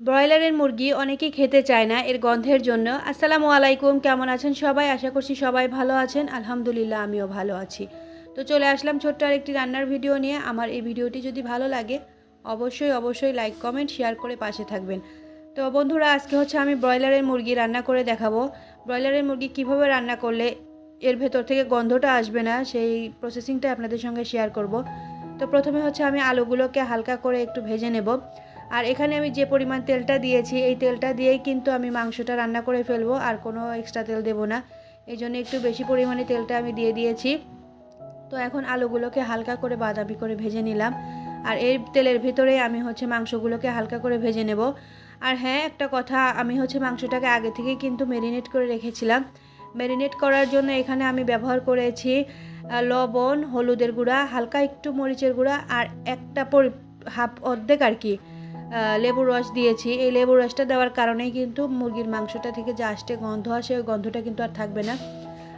ব্রয়লারের মুরগি অনেকেই খেতে চায় না, এর গন্ধের জন্য। আসসালামু আলাইকুম, কেমন আছেন সবাই? আশা করছি সবাই ভালো আছেন। আলহামদুলিল্লাহ, আমিও ভালো আছি। তো চলে আসলাম ছোট্ট আর একটি রান্নার ভিডিও নিয়ে। আমার এই ভিডিওটি যদি ভালো লাগে, অবশ্যই অবশ্যই লাইক কমেন্ট শেয়ার করে পাশে থাকবেন। তো বন্ধুরা, আজকে হচ্ছে আমি ব্রয়লারের মুরগি রান্না করে দেখাবো। ব্রয়লারের মুরগি কীভাবে রান্না করলে এর ভেতর থেকে গন্ধটা আসবে না, সেই প্রসেসিংটা আপনাদের সঙ্গে শেয়ার করব। তো প্রথমে হচ্ছে আমি আলুগুলোকে হালকা করে একটু ভেজে নেব। আর এখানে আমি যে পরিমাণ তেলটা দিয়েছি, এই তেলটা দিয়েই কিন্তু আমি মাংসটা রান্না করে ফেলব, আর কোনো এক্সট্রা তেল দেবো না। এই জন্য একটু বেশি পরিমাণে তেলটা আমি দিয়ে দিয়েছি। তো এখন আলুগুলোকে হালকা করে বাদামি করে ভেজে নিলাম। আর এই তেলের ভিতরে আমি হচ্ছে মাংসগুলোকে হালকা করে ভেজে নেব। আর হ্যাঁ একটা কথা, আমি হচ্ছে মাংসটাকে আগে থেকেই কিন্তু ম্যারিনেট করে রেখেছিলাম। ম্যারিনেট করার জন্য এখানে আমি ব্যবহার করেছি লবণ, হলুদের গুঁড়া, হালকা একটু মরিচের গুঁড়া, আর একটা পরি, হাফ অর্ধেক আর কি। লেবুর রস দিয়েছি। এই লেবুর রসটা দেওয়ার কারণেই কিন্তু মুরগির মাংসটা থেকে যে আষ্টে গন্ধ আসে, ওই গন্ধটা কিন্তু আর থাকবে না।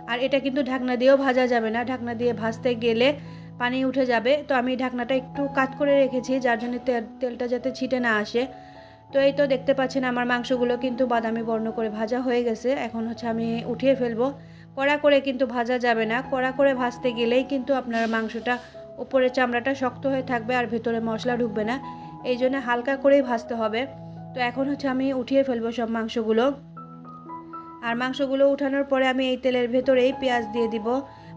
আর এটা কিন্তু ঢাকনা দিয়েও ভাজা যাবে না। ঢাকনা দিয়ে ভাজতে গেলে পানি উঠে যাবে। তো আমি ঢাকনাটা একটু কাত করে রেখেছি, যার জন্য তেল- তেলটা যাতে ছিটে না আসে। তো এই তো দেখতে পাচ্ছেন আমার মাংসগুলো কিন্তু বাদামি বর্ণ করে ভাজা হয়ে গেছে। এখন হচ্ছে আমি উঠিয়ে ফেলব। কড়া করে কিন্তু ভাজা যাবে না। কড়া করে ভাজতে গেলেই কিন্তু আপনার মাংসটা উপরের চামড়াটা শক্ত হয়ে থাকবে আর ভেতরে মশলা ঢুকবে না। এই জন্য হালকা করেই ভাজতে হবে। তো এখন হচ্ছে আমি উঠিয়ে ফেলব সব মাংসগুলো। আর মাংসগুলো উঠানোর পরে আমি এই তেলের ভেতরেই পেঁয়াজ দিয়ে দিব।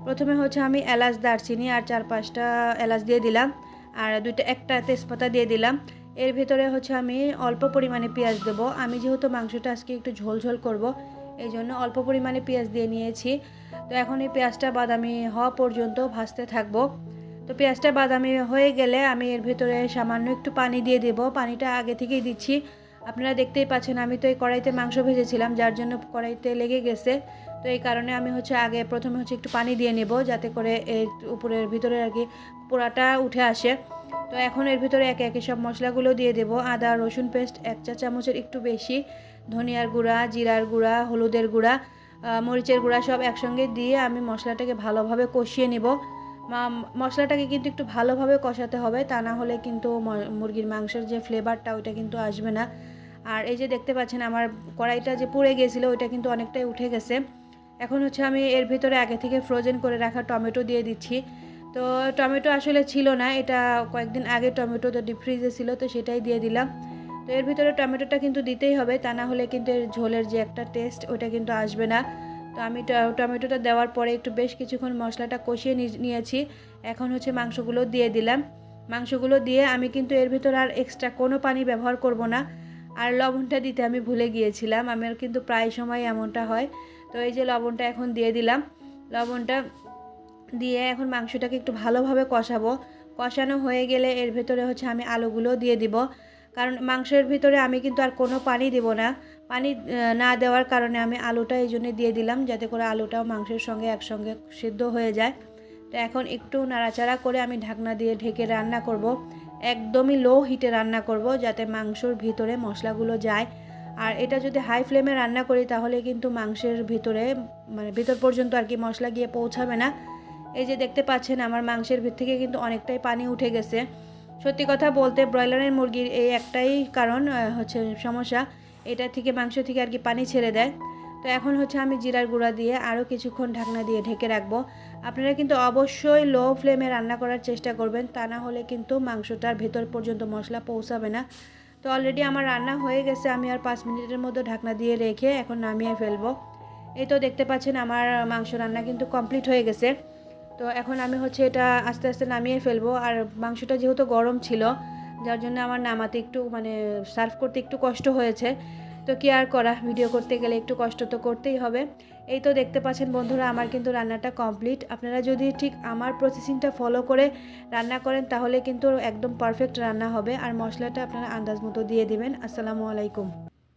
প্রথমে হচ্ছে আমি এলাচ দারচিনি আর চার পাঁচটা এলাচ দিয়ে দিলাম। আর দুইটা, একটা তেজপাতা দিয়ে দিলাম। এর ভেতরে হচ্ছে আমি অল্প পরিমাণে পেঁয়াজ দেবো। আমি যেহেতু মাংসটা আজকে একটু ঝোল ঝোল করব, এই জন্য অল্প পরিমাণে পেঁয়াজ দিয়ে নিয়েছি। তো এখন এই পেঁয়াজটা বাদামি হওয়া পর্যন্ত ভাজতে থাকব। তো পেঁয়াজটা বাদামি হয়ে গেলে আমি এর ভেতরে সামান্য একটু পানি দিয়ে দেবো। পানিটা আগে থেকেই দিচ্ছি। আপনারা দেখতেই পাচ্ছেন আমি তো এই কড়াইতে মাংস ভেজেছিলাম, যার জন্য কড়াইতে লেগে গেছে। তো এই কারণে আমি হচ্ছে আগে প্রথমে হচ্ছে একটু পানি দিয়ে নেব, যাতে করে এর উপরের ভিতরে আর কি পোড়াটা উঠে আসে। তো এখন এর ভিতরে একে একে সব মশলাগুলো দিয়ে দেবো। আদা, রসুন পেস্ট, এক চা চামচের একটু বেশি। ধনিয়ার গুঁড়া, জিরার গুঁড়া, হলুদের গুঁড়া মরিচের গুঁড়া সব একসঙ্গে দিয়ে আমি মশলাটাকে ভালোভাবে কষিয়ে নেব। মশলাটাকে কিন্তু একটু ভালোভাবে কষাতে হবে, তা না হলে কিন্তু মুরগির মাংসের যে ফ্লেভারটা ওইটা কিন্তু আসবে না। আর এই যে দেখতে পাচ্ছেন, আমার কড়াইটা যে পুড়ে গিয়েছিল ওইটা কিন্তু অনেকটাই উঠে গেছে। এখন হচ্ছে আমি এর ভিতরে আগে থেকে ফ্রোজেন করে রাখা টমেটো দিয়ে দিচ্ছি। তো টমেটো আসলে ছিল না, এটা কয়েকদিন আগে টমেটো তো ডিপ ফ্রিজে ছিল, তো সেটাই দিয়ে দিলাম। তো এর ভিতরে টমেটোটা কিন্তু দিতেই হবে, তা না হলে কিন্তু এর ঝোলের যে একটা টেস্ট ওটা কিন্তু আসবে না। তো আমি টমেটোটা দেওয়ার পরে একটু বেশ কিছুক্ষণ মশলাটা কষিয়ে নিয়েছি। এখন হচ্ছে মাংসগুলো দিয়ে দিলাম। মাংসগুলো দিয়ে আমি কিন্তু এর ভিতর আর এক্সট্রা কোনো পানি ব্যবহার করব না। আর লবণটা দিতে আমি ভুলে গিয়েছিলাম। আমার কিন্তু প্রায় সময় এমনটা হয়। তো এই যে লবণটা এখন দিয়ে দিলাম। লবণটা দিয়ে এখন মাংসটাকে একটু ভালোভাবে কষাবো। কষানো হয়ে গেলে এর ভেতরে হচ্ছে আমি আলুগুলো দিয়ে দিব। কারণ মাংসের ভিতরে আমি কিন্তু আর কোনো পানি দেব না। পানি না দেওয়ার কারণে আমি আলুটা এই জন্যে দিয়ে দিলাম যাতে করে আলুটাও মাংসের সঙ্গে একসঙ্গে সিদ্ধ হয়ে যায়। তো এখন একটু নাড়াচাড়া করে আমি ঢাকনা দিয়ে ঢেকে রান্না করব। একদমই লো হিটে রান্না করব যাতে মাংসর ভিতরে মশলাগুলো যায়। আর এটা যদি হাই ফ্লেমে রান্না করি তাহলে কিন্তু মাংসের ভিতরে মানে ভিতর পর্যন্ত আর কি মশলা গিয়ে পৌঁছাবে না। এই যে দেখতে পাচ্ছেন আমার মাংসের ভিতর থেকে কিন্তু অনেকটাই পানি উঠে গেছে। সত্যি কথা বলতে ব্রয়লারের মুরগির এই একটাই কারণ হচ্ছে সমস্যা। এটা থেকে মাংস থেকে আর কি পানি ছেড়ে দেয়। তো এখন হচ্ছে আমি জিরার গুঁড়া দিয়ে আরও কিছুক্ষণ ঢাকনা দিয়ে ঢেকে রাখব। আপনারা কিন্তু অবশ্যই লো ফ্লেমে রান্না করার চেষ্টা করবেন, তা না হলে কিন্তু মাংসটার ভেতর পর্যন্ত মশলা পৌঁছাবে না। তো অলরেডি আমার রান্না হয়ে গেছে, আমি আর পাঁচ মিনিটের মধ্যে ঢাকনা দিয়ে রেখে এখন নামিয়ে ফেলব। এই তো দেখতে পাচ্ছেন আমার মাংস রান্না কিন্তু কমপ্লিট হয়ে গেছে। তো এখন আমি হচ্ছে এটা আস্তে আস্তে নামিয়ে ফেলব। আর মাংসটা যেহেতু গরম ছিল, যার জন্য আমার নামাতে একটু মানে সার্ভ করতে একটু কষ্ট হয়েছে। তো কি আর করা, ভিডিও করতে গেলে একটু কষ্ট তো করতেই হবে। এই তো দেখতে পাচ্ছেন বন্ধুরা, আমার কিন্তু রান্নাটা কমপ্লিট। আপনারা যদি ঠিক আমার প্রসেসিংটা ফলো করে রান্না করেন, তাহলে কিন্তু একদম পারফেক্ট রান্না হবে। আর মশলাটা আপনারা আন্দাজ মতো দিয়ে দিবেন। আসসালামু আলাইকুম।